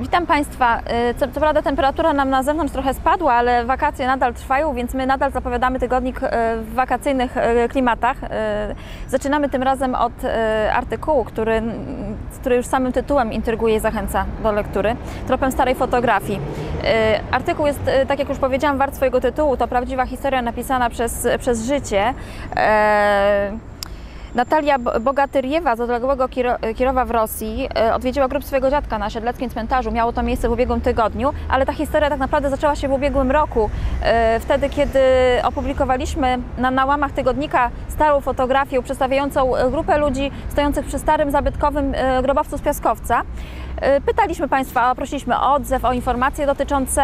Witam Państwa. Y, Co, co prawda temperatura nam na zewnątrz trochę spadła, ale wakacje nadal trwają, więc my nadal zapowiadamy tygodnik y, w wakacyjnych y, klimatach. Zaczynamy tym razem od artykułu, który, który już samym tytułem intryguje i zachęca do lektury, tropem starej fotografii. Artykuł jest, tak jak już powiedziałam, wart swojego tytułu. To prawdziwa historia napisana przez, przez życie. Natalia Bo- Bogatyriewa z odległego Kiro- Kirowa w Rosji e, odwiedziła grób swojego dziadka na siedleckim cmentarzu. Miało to miejsce w ubiegłym tygodniu, ale ta historia tak naprawdę zaczęła się w ubiegłym roku. e, Wtedy, kiedy opublikowaliśmy na, na łamach tygodnika starą fotografię przedstawiającą e, grupę ludzi stojących przy starym, zabytkowym grobowcu z Piaskowca. Pytaliśmy Państwa, prosiliśmy o odzew, o informacje dotyczące,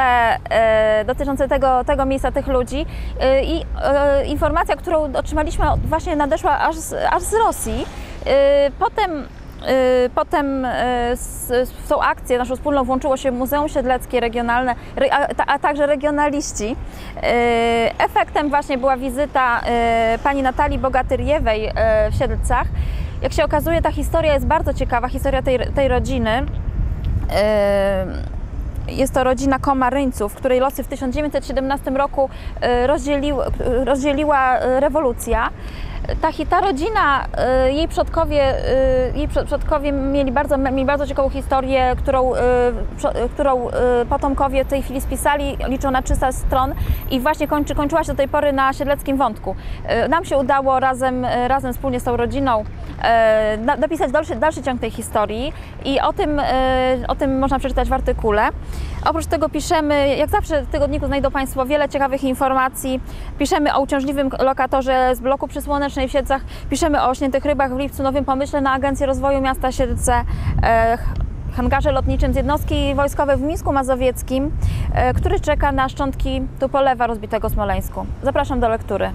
dotyczące tego, tego miejsca, tych ludzi i informacja, którą otrzymaliśmy właśnie nadeszła aż z, z Rosji. E, Potem e, Potem w tą akcję naszą wspólną włączyło się Muzeum Siedleckie Regionalne, re- a, ta- a także regionaliści. Efektem właśnie była wizyta pani Natalii Bogatyriewej w Siedlcach. Jak się okazuje, ta historia jest bardzo ciekawa, historia tej, tej rodziny. Jest to rodzina Komaryńców, której losy w 1917 roku rozdzielił, rozdzieliła rewolucja. Ta, ta rodzina, e, jej przodkowie, e, jej przod- przodkowie mieli bardzo, mieli bardzo ciekawą historię, którą, e, którą potomkowie w tej chwili spisali, liczą na 300 stron i właśnie kończy, kończyła się do tej pory na siedleckim wątku. Nam się udało razem, razem wspólnie z tą rodziną na- napisać dalszy, dalszy ciąg tej historii i o tym, o tym można przeczytać w artykule. Oprócz tego piszemy, jak zawsze w tygodniku znajdą Państwo wiele ciekawych informacji. Piszemy o uciążliwym lokatorze z bloku przy Słonecznej w Siedlcach, piszemy o śniętych rybach w lipcu, nowym pomyśle na Agencję Rozwoju Miasta Siedlce, e, hangarze lotniczym z jednostki wojskowej w Mińsku Mazowieckim, e, który czeka na szczątki tupolewa rozbitego w Smoleńsku. Zapraszam do lektury.